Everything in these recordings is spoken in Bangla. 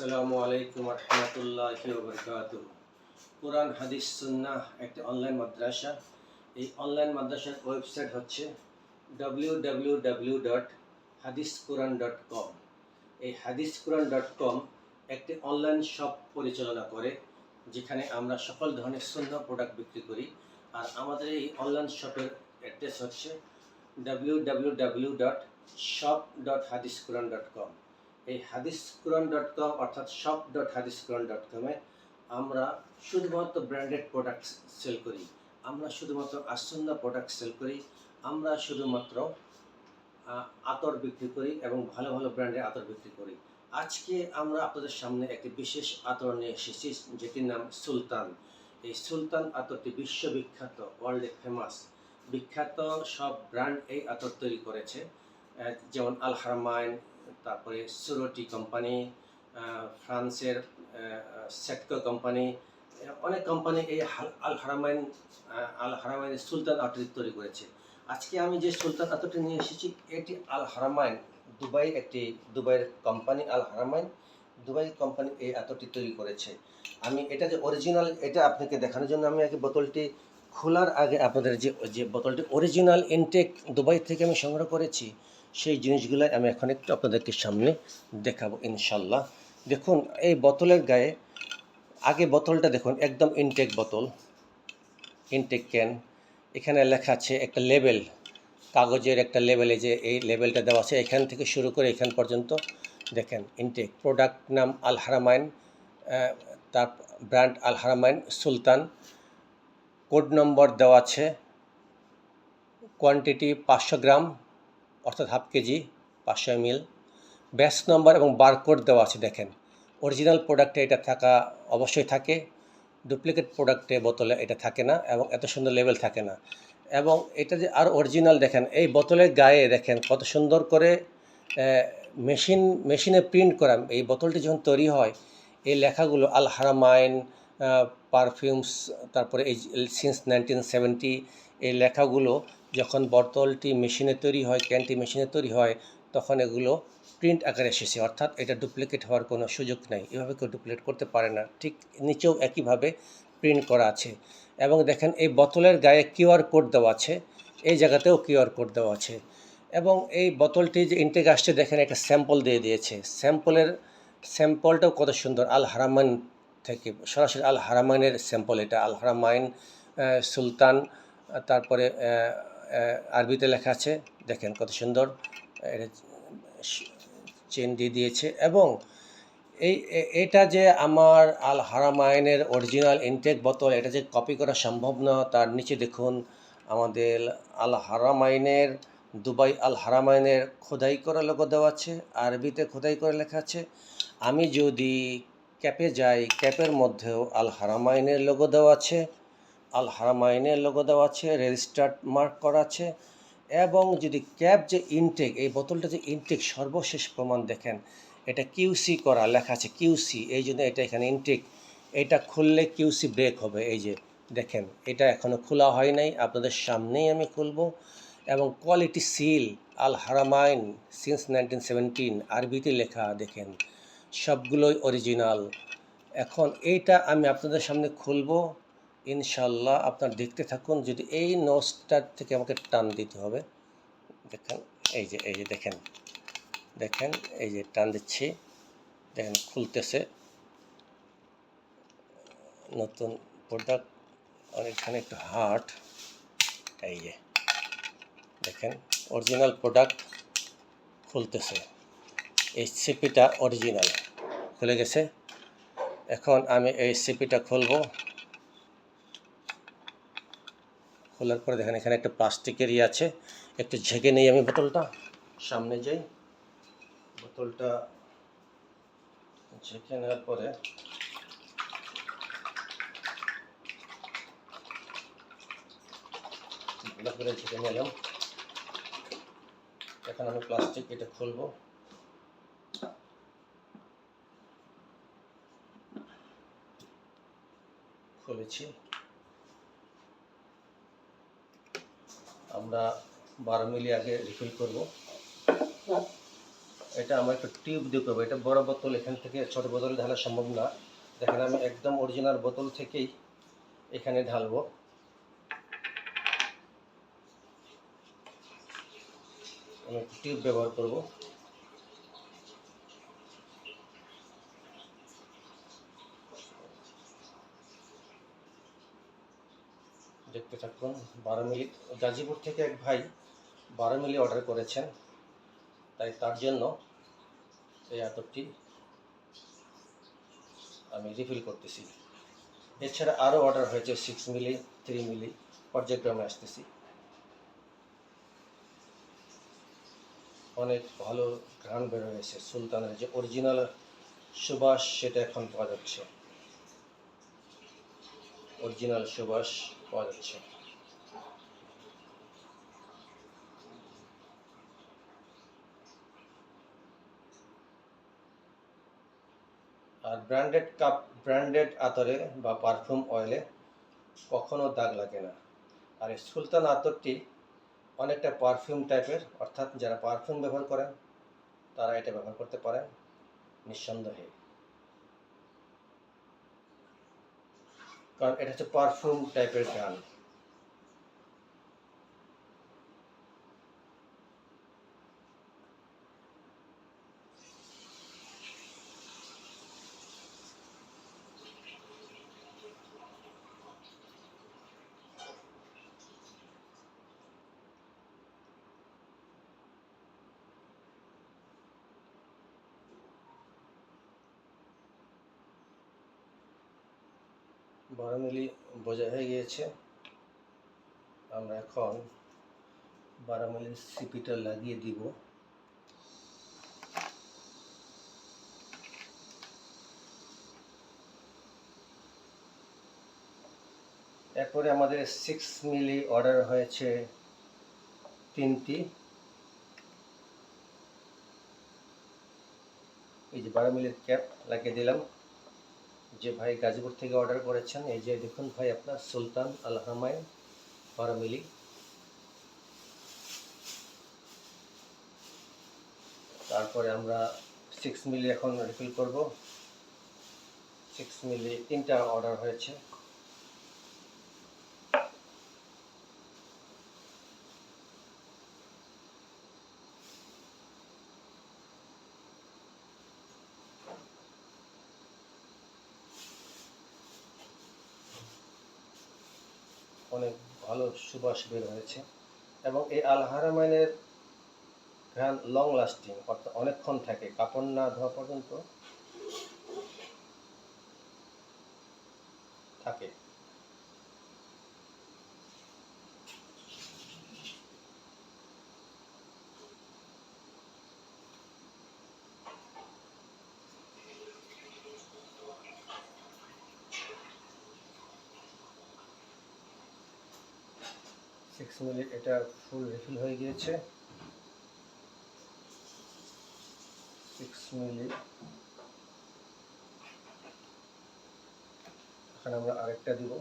আসসালামু আলাইকুম রহমতুল্লাহ বরকাত কোরআন, হাদিস, সুন্নাহ একটি অনলাইন মাদ্রাসা। এই অনলাইন মাদ্রাসার ওয়েবসাইট হচ্ছে ডাব্লিউ ডাব্লিউ ডাব্লিউ ডট হাদিস কোরআন ডট কম এই হাদিস কোরআন ডট কম একটি অনলাইন শপ পরিচালনা করে, যেখানে আমরা সকল ধরনের সুন্নাহ প্রোডাক্ট বিক্রি করি। আর আমাদের এই অনলাইন শপের অ্যাড্রেস হচ্ছে W W W dot shop dot Hadis Quran dot কম এই হাদিস কোরআন ডট কম অর্থাৎ শপ ডট হাদিস কোরআন ডট কমে আমরা শুধুমাত্র ব্র্যান্ডেড প্রোডাক্ট সেল করি। আমরা শুধুমাত্র আসন্না প্রোডাক্ট সেল করি। আমরা শুধুমাত্র আতর বিক্রি করি এবং ভালো ভালো ব্র্যান্ডের আতর বিক্রি করি। আজকে আমরা আপনাদের সামনে একটি বিশেষ আতর নিয়ে এসেছি, যেটির নাম সুলতান। এই সুলতান আতরটি বিশ্ববিখ্যাত ওয়ার্ল্ডে ফেমাস বিখ্যাত সব ব্র্যান্ড এই আতর তৈরি করেছে। যেমন আল হারমাইন তারপরে সুরটি কোম্পানি ফ্রান্সের সেটকো কোম্পানি অনেক কোম্পানি এই আল হারামাইন আল হারামাইন সুলতান আতর তৈরি করেছে। আজকে আমি যে সুলতান আতরটি নিয়ে এসেছি, এটি আল হারামাইন, দুবাই একটি, দুবাইয়ের company Al Haramain, Dubai company এই আতরটি তৈরি করেছে। আমি এটা যে অরিজিনাল এটা আপনাকে দেখানোর জন্য আমি আগে বোতলটি খোলার আগে আপনাদের যে যে বোতলটি অরিজিনাল ইনটেক দুবাই থেকে আমি সংগ্রহ করেছি সেই জিনিসগুলো আমি এখন একটু আপনাদেরকে সামনে দেখাবো, ইনশাল্লাহ। দেখুন, এই বোতলের গায়ে, আগে বোতলটা দেখুন, একদম ইনটেক বোতল ইনটেক ক্যান এখানে লেখা আছে একটা লেবেল কাগজের একটা লেবেলে যে এই লেবেলটা দেওয়া আছে, এখান থেকে শুরু করে এখান পর্যন্ত। দেখেন ইনটেক প্রোডাক্ট নাম আল হারামাইন তার ব্র্যান্ড আল হারামাইন সুলতান। কোড নম্বর দেওয়া আছে কোয়ান্টিটি পাঁচশো গ্রাম। অর্থাৎ হাফ কেজি, পাঁচশো এমএল। ব্যাচ নম্বর এবং বারকোড দেওয়া আছে, দেখেন। অরিজিনাল প্রোডাক্টে এটা থাকা অবশ্যই থাকে। ডুপ্লিকেট প্রোডাক্টে বোতলে এটা থাকে না এবং এত সুন্দর লেভেল থাকে না। এবং এটা যে আর অরিজিনাল, দেখেন, এই বোতলের গায়ে, দেখেন, কত সুন্দর করে মেশিন, মেশিনে প্রিন্ট করা। এই বোতলটি যখন তৈরি হয়, এই লেখাগুলো আল হারামাইন পারফিউমস, তারপরে এই সিন্স নাইনটিন সেভেন্টি, এই লেখাগুলো যখন বোতলটি মেশিনে তৈরি হয়, ক্যানটি মেশিনে তৈরি হয়, তখন এগুলো প্রিন্ট আকারে এসেছে। অর্থাৎ এটা ডুপ্লিকেট হওয়ার কোনো সুযোগ নেই। এভাবে কেউ ডুপ্লিকেট করতে পারে না। ঠিক নিচেও একইভাবে প্রিন্ট করা আছে। এবং দেখেন, এই বোতলের গায়ে কিউআর কোড দেওয়া আছে। এই জায়গাতেও কিউআর কোড দেওয়া আছে। এবং এই বোতলটি যে ইনটেক আসছে, দেখেন একটা স্যাম্পল দিয়ে দিয়েছে। স্যাম্পলের স্যাম্পলটাও কত সুন্দর। আল হারামাইন থেকে, সরাসরি আল হারামাইনের স্যাম্পল এটা। আল হারামাইন সুলতান, তারপরে আরবিতে লেখা আছে, দেখেন কত সুন্দর, এটা চেন দিয়ে দিয়েছে, এবং এই এটা যে আমার আল হারামাইনের অরিজিনাল ইনটেক বোতল, এটা যে কপি করা সম্ভব না, তার নিচে দেখুন আমাদের আল হারামাইনের, দুবাই আল হারামাইনের খোদাই করা লোগো দেওয়া আছে, আরবিতে খোদাই করে লেখা আছে, আমি যদি ক্যাপে যাই, ক্যাপের মধ্যেও আল হারামাইনের লোগো দেওয়া আছে আল হারামাইনের লোগো দেওয়া আছে রেজিস্টার্ড মার্ক করা আছে এবং যদি ক্যাপ যে ইনটেক এই বোতলটা যে ইনটেক সর্বশেষ প্রমাণ দেখেন, এটা কিউসি করা লেখা আছে কিউসি এই জন্য এটা এখানে ইনটেক এটা খুললে কিউসি ব্রেক হবে, এই যে দেখেন, এটা এখনও খোলা হয় নাই, আপনাদের সামনেই আমি খুলবো। এবং quality seal Al Haramain since nineteen seventeen আরবিতে লেখা, দেখেন, সবগুলোই অরিজিনাল এখন এইটা আমি আপনাদের সামনে খুলবো। ইনশাল্লাহ আপনার দেখতে থাকুন, যদি এই নোটসটার থেকে আমাকে টান দিতে হবে, দেখেন, এই যে এই যে দেখেন দেখেন, এই যে টান দিচ্ছি, দেখেন খুলতেছে, নতুন প্রোডাক্ট অনেকখানে একটু হার্ড এই যে, দেখেন অরিজিনাল প্রোডাক্ট খুলতেছে, এই সিপিটা অরিজিনাল খুলে গেছে, এখন আমি এই সিপিটা খুলবো খোলার পরে দেখেন এখানে একটা প্লাস্টিকের ইয়ে আছে। একটু ঝেঁকে নেই আমি বোতলটা। সামনে যাই। বোতলটা ঝেঁকে নেওয়ার পরে ভালো করে ঝেঁকে নিলাম। এখন আমি প্লাস্টিক এটা খুলবো। খুলেছি। আমরা বারো মিলি আগে রিফিল করব। এটা আমার একটা টিউব দিয়ে করব। এটা বড় বোতল, এখান থেকে ছোট বোতলে ঢালা সম্ভব না। দেখেন আমি একদম অরিজিনাল বোতল থেকেই এখানে ঢালবো। আমি টিউব ব্যবহার করব। দেখতে থাকুন বারো মিলি গাজীপুর থেকে এক ভাই বারো মিলি অর্ডার করেছেন। তাই তার জন্য এই আতরটি আমি রিফিল করতেছি। এছাড়া আরও অর্ডার হয়েছে সিক্স মিলি থ্রি মিলি, পর্যায়ক্রমে আসতেছি। অনেক ভালো ঘ্রাণ বের হয়েছে সুলতানের যে অরিজিনাল সুবাস সেটা এখন পাওয়া যাচ্ছে। অরিজিনাল সুবাস পাওয়া যাচ্ছে। আর ব্র্যান্ডেড কাপ, ব্র্যান্ডেড আতরে বা পারফিউম অয়েলে কখনো দাগ লাগে না। আর এই সুলতান আতরটি অনেকটা পারফিউম টাইপের, অর্থাৎ যারা পারফিউম ব্যবহার করেন, তারা এটা ব্যবহার করতে পারেন নিঃসন্দেহে। কারণ এটা হচ্ছে পারফিউম টাইপের গান। বারো মিলি বোঝা হয়ে গিয়েছে। আমরা এখন বারো মিলি সিপিটা লাগিয়ে দিব। এরপরে আমাদের সিক্স মিলি অর্ডার হয়েছে তিনটি। এই যে বারো মিলির ক্যাপ লাগিয়ে দিলাম। যে ভাই গাজীপুর থেকে অর্ডার করেছেন, এই যে দেখুন ভাই আপনার সুলতান আল হামায় বারো মিলি তারপরে আমরা সিক্স মিলি এখন রিফিল করব। সিক্স মিলি তিনটা অর্ডার হয়েছে অনেক ভালো সুবাস বের হয়েছে এবং এই আল হারামাইনের ঘ্রাণ লং লাস্টিং অর্থাৎ অনেকক্ষণ থাকে, কাপড় না ধোয়া পর্যন্ত থাকে। মিনিট এটা ফুল রিফিল হয়ে গিয়েছে। সিক্স মিলি এখানে আমরা আরেকটা দিব।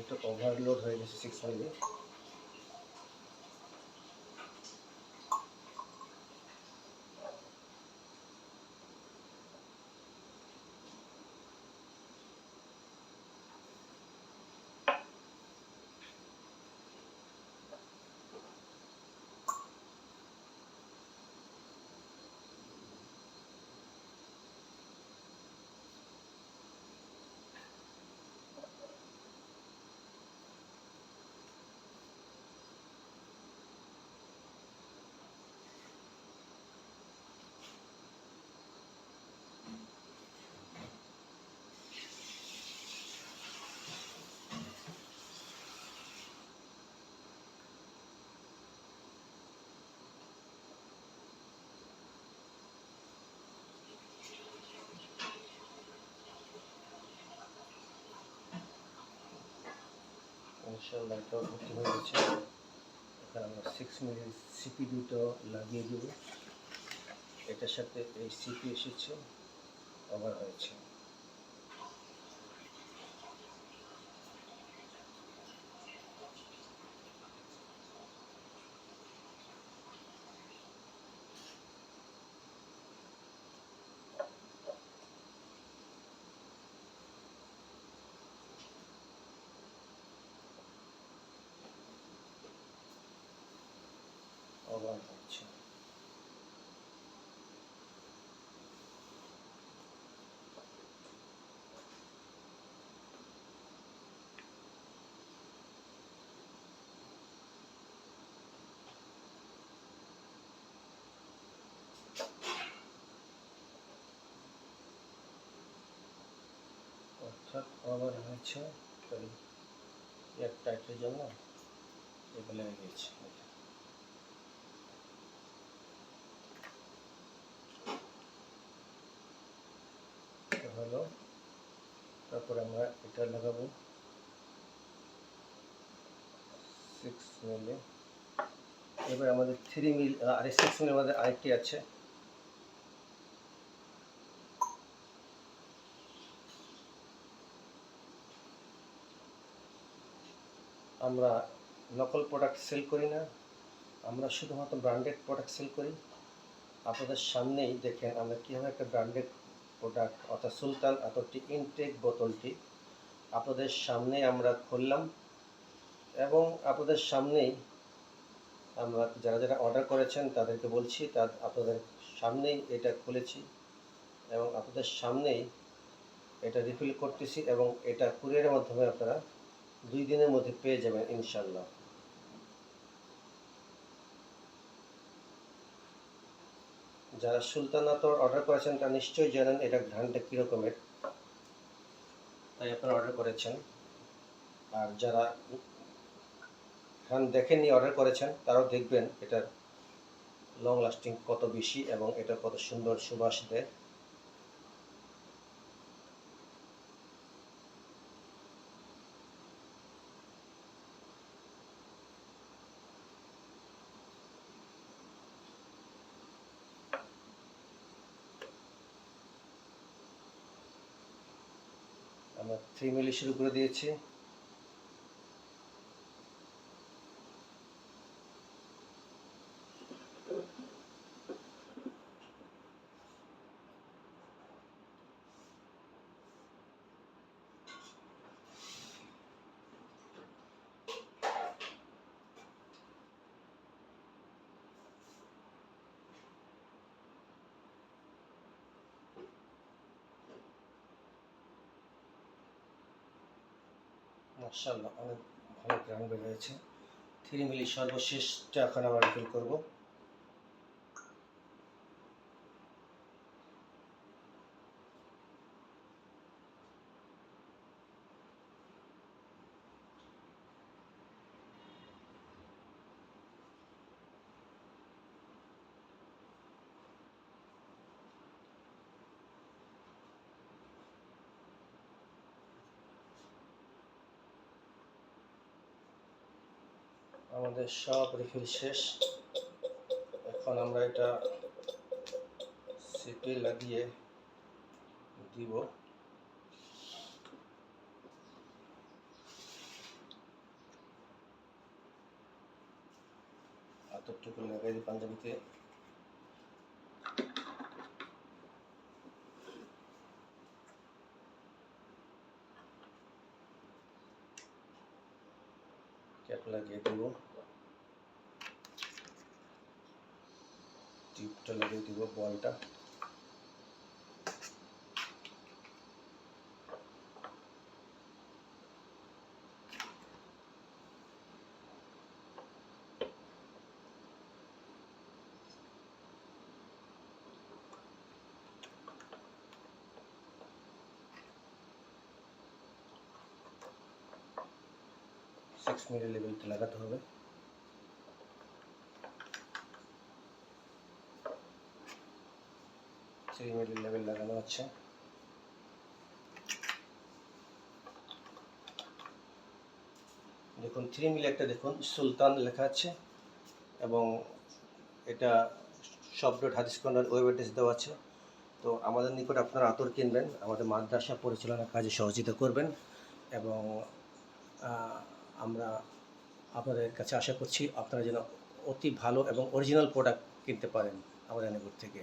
এটা ওভারলোড হয়ে গেছে সিক্স মিনিট ইনশাল্লাহ এটা ভর্তি হয়ে গেছে। আমরা সিক্স মিনিট সিপি দুটো লাগিয়ে দেব। এটার সাথে এই সিপি এসেছে ওভার হয়েছে। অর্থাৎ আমার হয়েছে এয়ার টাইটের জন্য এগুলো গেছে হলো, তারপরে আমরা এটা লাগাবো। Six mil. এবার আমাদের থ্রি মিল আর সিক্স মিল আমাদের আরেকটি আছে। আমরা নকল প্রোডাক্ট সেল করি না। আমরা শুধুমাত্র ব্র্যান্ডেড প্রোডাক্ট সেল করি। আপনাদের সামনেই দেখেন আমরা কীভাবে একটা ব্র্যান্ডেড প্রোডাক্ট অর্থাৎ সুলতান আতরটি ইনটেক বোতলটি আপনাদের সামনে আমরা খুললাম এবং আপনাদের সামনেই আমরা যারা যারা অর্ডার করেছেন তাদেরকে বলছি, তার আপনাদের সামনেই এটা খুলেছি এবং আপনাদের সামনেই এটা রিফিল করতেছি এবং এটা কুরিয়ারের মাধ্যমে আপনারা দুই দিনের মধ্যে পেয়ে যাবেন ইনশাল্লাহ যারা সুলতান আতর অর্ডার করেছেন, তারা নিশ্চয়ই জানেন এটা ঘ্রাণটা কীরকমের। তাই আপনারা অর্ডার করেছেন। আর যারা ঘ্রাণ দেখেননি অর্ডার করেছেন, তারাও দেখবেন এটার লং লাস্টিং কত বেশি এবং এটা কত সুন্দর সুবাস দেয়। আমরা থ্রি মিলি শুরু করে দিয়েছি। মার্শাল্লাহ অনেক ভালো গ্রাম বের হয়েছে থ্রি মিলি সর্বশেষটা এখন আবার রিফিল করব। আমাদের সব রিফিল শেষ। এখন আমরা এটা সিপে লাগিয়ে দিব। এতটুকু লাগাই পাঞ্জাবিতে ক্যাপ লাগিয়ে দেবো লাগিয়ে দিব বলটা। সিক্স মিলি লেভেলটা লাগাতে হবে। থ্রি মিলি লেভেল লাগানো হচ্ছে দেখুন থ্রি মিলি একটা দেখুন, সুলতান লেখা আছে এবং এটা ডট হাদিস কর্নার ওয়েব অ্যাড্রেস দেওয়া আছে। তো আমাদের নিকট আপনারা আতর কিনবেন, আমাদের মাদ্রাসা পরিচালনা কাজে সহযোগিতা করবেন এবং আমরা আপনাদের কাছে আশা করছি আপনারা যেন অতি ভালো এবং অরিজিনাল প্রোডাক্ট কিনতে পারেন আমাদের নিকট থেকে।